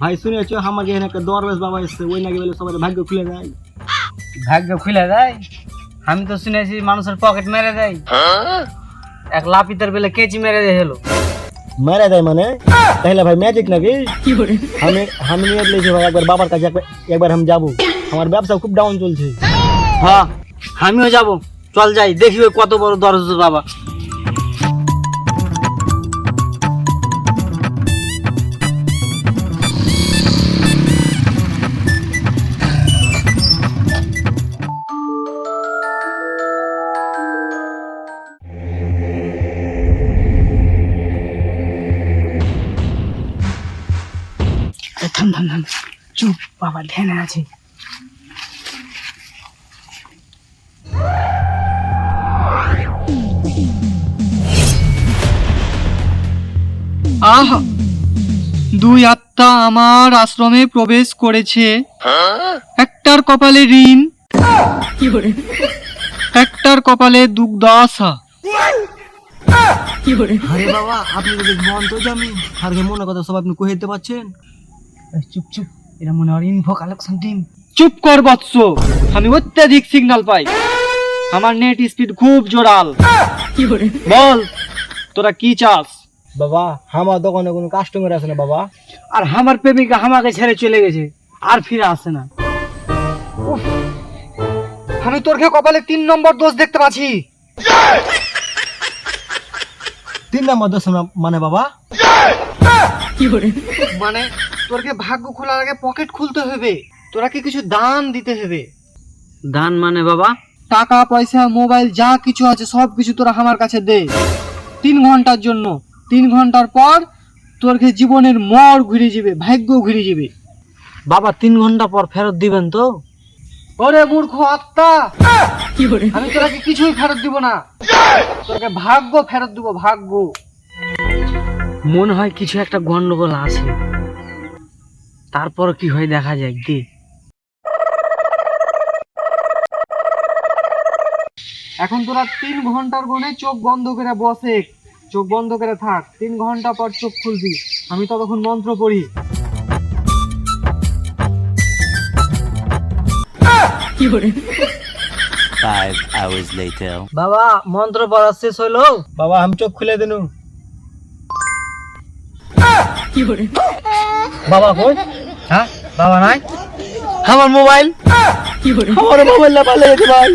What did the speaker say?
ভাই শুনেছো? আমাকে এখানে একটা দরবেশ বাবা এসছে। ওই নাকি বলে সবাই ভাগ্য খুলে দেয়। ভাগ্য খুলে দেয়? আমি তো শুনেছি মানুষের পকেট মেরে দেয়। এক লাপিতের বেলে কেচি মেরে দিয়ে হলো। মেরে দেয় মানে? তাহলে ভাই ম্যাজিক নাকি? আমি আমি নিয়ে লেছি ভাই একবার বাবার কাছে একবার- আমি যাব। আমার ব্যবসা খুব ডাউন চলছে। হ্যাঁ আমিও যাব। চল যাই দেখিবে কত বড় দরজ বাবা। থাম থাম থাম। চুপ বাবা ধ্যানে আছে। আহ দুই আত্মা আমার আশ্রমে প্রবেশ করেছে। একটার কপালে ঋণ একটার কপালে দুগ্ধাশা আরে বাবা আপনি যদি ঘুমন্ত জামি আর মনে কথা সব আপনি কহে দিতে পারছেন? চুপ চুপ। এটা মনে হয় ইনফো কালেকশন টিম চুপ কর বৎস। আমি অত্যাধিক সিগন্যাল পাই। আমার নেট স্পিড খুব জোরাল। বল তোরা কি চাস? বাবা আমার দোকানে কোনো কাস্টমার আছে না বাবা? আর আমার প্রেমিকা আমাকে ছেড়ে চলে গেছে আর ফিরে আসে না। আমি তোর খেয়ে কপালে তিন নম্বর দোষ দেখতে পাচ্ছি। তিন নাম্বার দশ মানে বাবা? মানে তোরকে ভাগ্য খোলার আগে পকেট খুলতে হবে। তোরাকে কিছু দান দিতে হবে। দান মানে বাবা? টাকা পয়সা মোবাইল যা কিছু আছে সব কিছু তোরা আমার কাছে দে। তিন ঘণ্টার জন্য। তিন ঘণ্টার পর তোর কে জীবনের মর ঘুরে যাবে ভাগ্য ঘুরে যাবে বাবা তিন ঘণ্টা পর ফেরত দিবেন তো? ওরে মূর্খ আত্মা! আমি তোরাকে কিছুই ফেরত দিব না। তোকে ভাগ্য ফেরত দিব ভাগ্য। মনে হয় কিছু একটা গন্ডগোল আছে। তারপর কি হয় দেখা যাক দে এখন তোরা তিন ঘণ্টার গুণে চোখ বন্ধ করে বসে চোখ বন্ধ করে থাক তিন ঘণ্টা পর চোখ খুলবি। আমি ততক্ষণ মন্ত্র পড়ি। Five hours later. বাবা মন্ত্র পড়া শেষ হইল? বাবা আমি চোখ খুলে দিনু। বাবা কই? হ্যাঁ? বাবা নাই? আমার মোবাইল? আমার মোবাইলটা না পালে ভাই